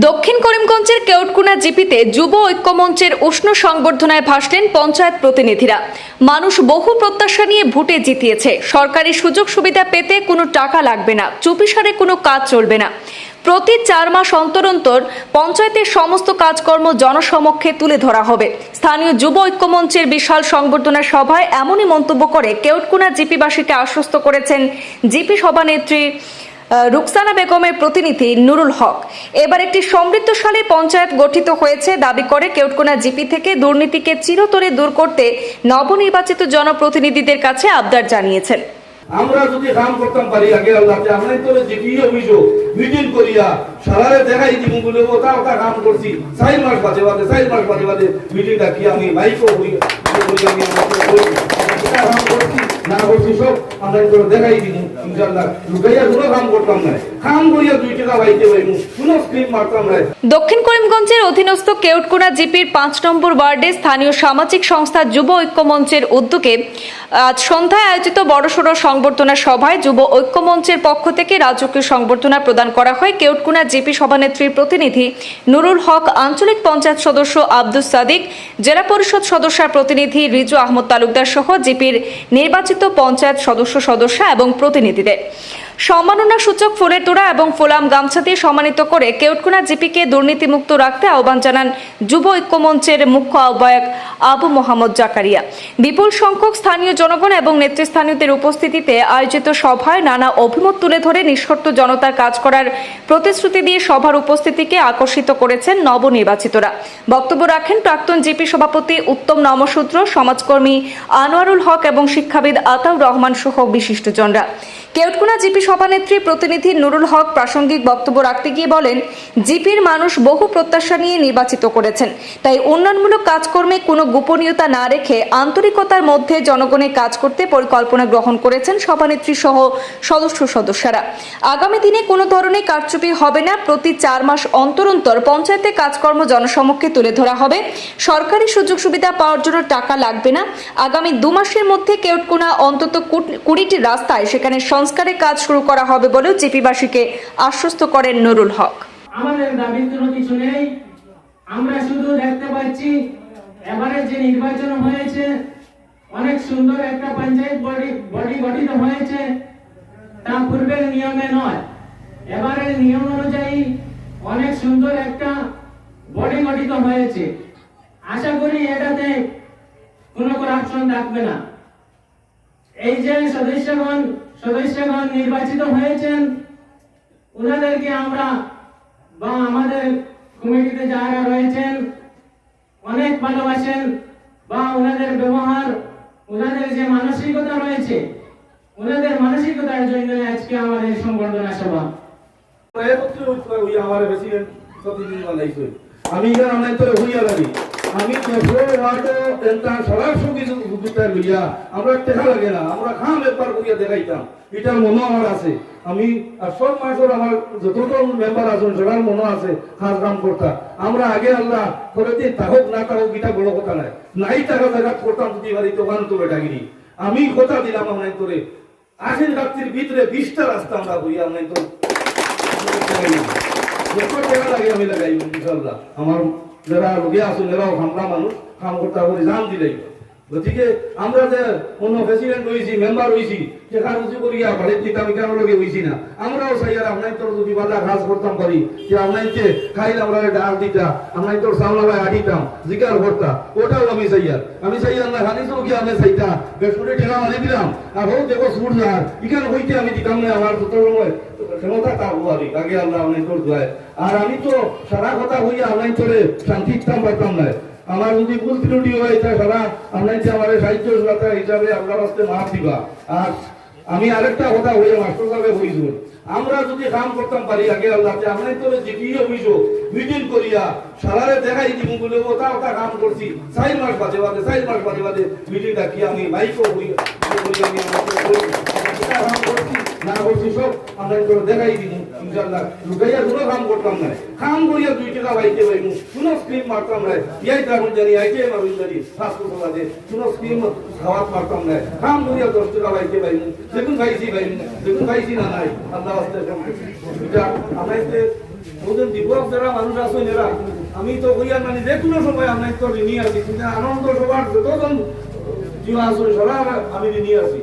দক্ষিণ করিমগঞ্জের কেউটকুনা জিপিতে যুব ঐক্যমঞ্চের উষ্ণ সংবর্ধনায় ভাসলেন পঞ্চায়েত প্রতিনিধিরা। মানুষ বহু প্রত্যাশা নিয়ে ভোটে জিতিয়েছে। সরকারি সুযোগ সুবিধা পেতে কোনো টাকা লাগবে না, চুপিসারে কোনো কাজ চলবে না। প্রতি চার মাস অন্তর অন্তর পঞ্চায়েতের সমস্ত কাজকর্ম জনসমক্ষে তুলে ধরা হবে। স্থানীয় যুব ঐক্যমঞ্চের বিশাল সংবর্ধনা সভায় এমনই মন্তব্য করে কেউটকুনা জিপিবাসীকে আশ্বস্ত করেছেন জিপি সভানেত্রী রুকসানা বেগমের প্রতিনিধি নুরুল হক। এবার একটি সমৃদ্ধশালী পঞ্চায়েত গঠিত হয়েছে, দাবি করে কেউটকোনা জিপি থেকে দুর্নীতিকে চিরতরে দূর করতে নবনির্বাচিত জনপ্রতিনিধিদের কাছে আবদার জানিয়েছেন। আমরা যদি কাম করতাম পারি, আগে আল্লাহতে আমরা তো জিপি অভিযোগ মিটিং করিয়া, সারারে দেখাই দিব বলে ওটা ওটা কাম করছি। চার মাস বাদে বাদে, চার মাস বাদে বাদে মিটিং ডাকি আমি মাইকও হই এটা কাম করছি না করছি সব তো দেখাই দিব ইনশাল্লাহ। লুকাইয়া কাম করতাম না। দক্ষিণ করিমগঞ্জের অধীনস্থ কেউটকোনা জিপির পাঁচ নম্বর ওয়ার্ডে স্থানীয় সামাজিক সংস্থা যুব ঐক্য মঞ্চের উদ্যোগে আজ সন্ধ্যায় আয়োজিত বড়সড় সংবর্ধনা সভায় যুব ঐক্য মঞ্চের পক্ষ থেকে রাজকীয় সংবর্ধনা প্রদান করা হয়। কেউটকুনা জিপি সভানেত্রীর প্রতিনিধি নুরুল হক, আঞ্চলিক পঞ্চায়েত সদস্য আব্দুস সাদিক, জেলা পরিষদ সদস্যার প্রতিনিধি রিজু আহমদ তালুকদার সহ জিপির নির্বাচিত পঞ্চায়েত সদস্য সদস্যা এবং প্রতিনিধিদের। সম্মাননা সূচক ফুলের তোড়া এবং ফোলাম গামছা দিয়ে সম্মানিত করে কেউটকুনা জিপিকে দুর্নীতিমুক্ত রাখতে আহ্বান জানান যুব ঐক্য মঞ্চের মুখ্য আহ্বায়ক আবু মোহাম্মদ জাকারিয়া। বিপুল সংখ্যক স্থানীয় জনগণ এবং নেতৃস্থানীয়দের উপস্থিতিতে আয়োজিত সভায় নানা অভিমত তুলে ধরে নিঃশর্ত জনতার কাজ করার প্রতিশ্রুতি দিয়ে সভার উপস্থিতিকে আকর্ষিত করেছেন নবনির্বাচিতরা। বক্তব্য রাখেন প্রাক্তন জিপি সভাপতি উত্তম নমসূত্র, সমাজকর্মী আনোয়ারুল হক এবং শিক্ষাবিদ আতাউর রহমান সহ বিশিষ্টজনরা। কেউটকুনা জিপি সভানেত্রী প্রতিনিধি নুরুল হক প্রাসঙ্গিক বক্তব্য রাখতে গিয়ে বলেন, জিপির মানুষ বহু প্রত্যাশা নিয়ে নির্বাচিত করেছেন। তাই উন্নয়নমূলক কাজকর্মে কোনো গোপনীয়তা না রেখে আন্তরিকতার মধ্যে জনগণের কাজ করতে পরিকল্পনা গ্রহণ করেছেন সভানেত্রী সহ সদস্য সদস্যরা। আগামী দিনে কোনো ধরনের কারচুপি হবে না। প্রতি চার মাস অন্তর অন্তর পঞ্চায়েতে কাজকর্ম জনসমক্ষে তুলে ধরা হবে। সরকারি সুযোগ সুবিধা পাওয়ার জন্য টাকা লাগবে না। আগামী দু মাসের মধ্যে কেউটকুনা অন্তত কুড়িটি রাস্তায় সেখানে সংস্কারের কাজ শুরু করা হবে বলেও জিপিবাসীকে আশ্বস্ত করেন নুরুল হক। আমাদের দাবির কোনো কিছু নেই। আমরা শুধু দেখতে পাচ্ছি এবারে যে নির্বাচন হয়েছে, অনেক সুন্দর একটা পঞ্চায়েত বডি বডি গঠিত হয়েছে। তা পূর্বের নিয়মে নয়। এবারে নিয়ম অনুযায়ী অনেক সুন্দর একটা বডি গঠিত হয়েছে। আশা করি এটাতে কোনো করাপশন থাকবে না। এই যে সদস্যগণ সদস্যগণ নির্বাচিত হয়েছেন ওনাদেরকে আমরা বা আমাদের কমিটিতে যারা রয়েছেন, অনেক ভালোবাসেন বা ওনাদের ব্যবহার ওনাদের যে মানসিকতা রয়েছে ওনাদের মানসিকতার জন্য আজকে আমাদের সংবর্ধনা সভা। হইয়া আমার বেশি প্রতিনিধি বানাইছে আমি অনেক করে হইয়া লাগি আমি ফ্লোর ওয়ার্ড এটা সবার সঙ্গে দুটার লইয়া আমরা টেকা লাগে না, আমরা খাম একবার করিয়া দেখাইতাম। এটার মনো আমার আছে। আমি আর সব মাসের আমার যতজন মেম্বার আছেন সবার মনো আছে খাস কাম করতা। আমরা আগে আল্লাহ করে দিয়ে তাহক না তাহক এটা বড় কথা নাই নাই টাকা জায়গা করতাম যদি এই দোকান তো বেটাগিনি আমি কথা দিলাম আপনার তোরে আশির রাত্রির ভিতরে বিশটা রাস্তা আমরা বইয়া আপনার তো লাগে, আমি লাগাই ইনশাল্লাহ আমার যারা রোগী আছেন এরাও খামলা মানুষ কাম করতে জান দিলেই। গতিকে আমরা যে অন্য প্রেসিডেন্ট হয়েছি মেম্বার হয়েছি সেখানে উঁচু করিয়া বাড়ির দিকে আমি কেন লগে হয়েছি না। আমরাও চাই আর আপনার তোর যদি বাজার ঘাস করতাম পারি যে আপনার যে খাইলে আমরা ডাল দিতা আপনার তোর সামলা আডিতাম জিকার করতা ওটাও আমি চাই আর। আমি চাই আর না তো কি আমি চাইতা বেসুরে টাকা মানি দিলাম, আর হোক দেখো সুর যার ইখান হইতে আমি দিতাম না, আমার যত সময় ক্ষমতা তা হওয়ারি আগে আল্লাহ আপনার তোর দোয়ায়। আর আমি তো সারা কথা হইয়া আপনার তোরে শান্তি ইচ্ছাম পাইতাম না। আমার যদি ভুল ত্রুটি হয় তা সারা আপনার যে আমার সাহায্য শ্রোতা হিসাবে আপনার হস্তে মাফ দিবা। আর আমি আরেকটা কথা হইয়া মাস্টার সাহেব হইছিল আমরা যদি কাম করতাম পারি, আগে আল্লাহতে আপনার তো জিপি অভিযোগ মিটিং করিয়া সারারে দেখাই দিব বলে, ওটা ওটা কাম করছি। চার মাস বাদে বাদে, চার মাস বাদে বাদে মিটিং ডাকি আমি মাইকও হই আমি কাম দুই টাকা কোনো মারতাম খাওয়াত মারতাম দশ টাকা দেখুন দেখুন না নাই দিবস যারা আমি তো মানে যে কোনো সময় আমি তো ঋণী আছি আনন্দ সবার যতজন জীব আসুন সবার আমি ঋণী আছি